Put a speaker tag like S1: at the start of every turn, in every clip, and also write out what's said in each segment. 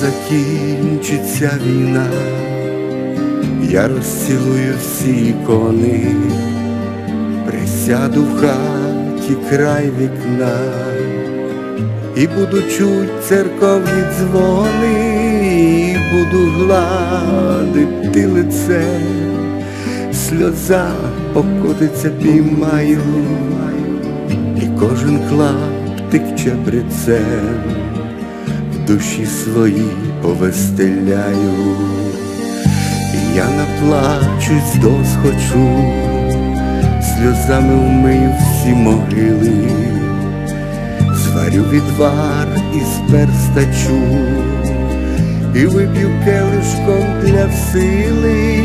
S1: Закінчиться війна, я розцілую всі ікони, присяду в хаті край вікна. І буду чуть церковні дзвони, і буду гладити лице, сльоза покотиться піймаю, і кожен клаптик чебрецем душі своїй повестеляю, я наплачусь досхочу, сльозами вмию всі могили. Зварю відвар із перстачу і вип'ю келишком для сили,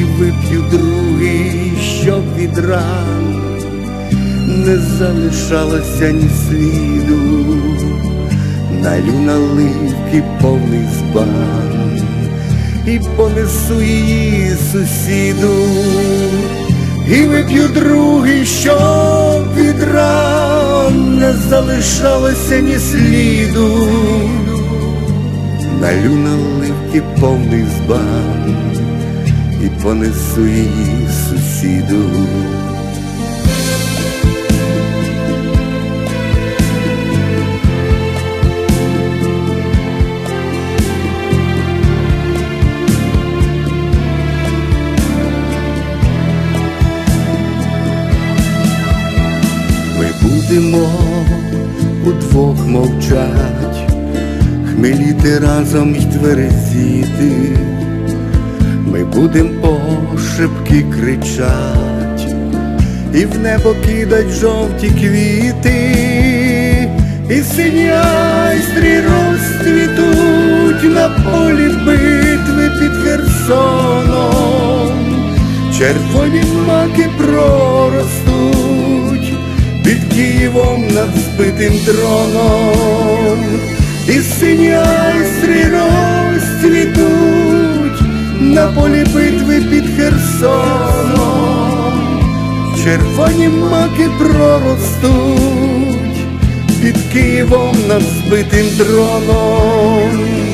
S1: і вип'ю другий, щоб від ран не залишалося ні сліду, налю наливки повний збан і понесу її сусіду, і вип'ю другий, щоб від ран не залишалося ні сліду, налю наливки повний збан і понесу її сусіду. Будемо удвох мовчать, хмеліти разом й тверезіти, ми будем пошепки кричать, і в небо кидать жовті квіти, і сині айстрі розцвітуть на полі битви під Херсоном, червоні маки проростуть збитим дроном, і сині айстри розцвітуть на полі битви під Херсоном, червоні маки проростуть під Києвом над збитим дроном.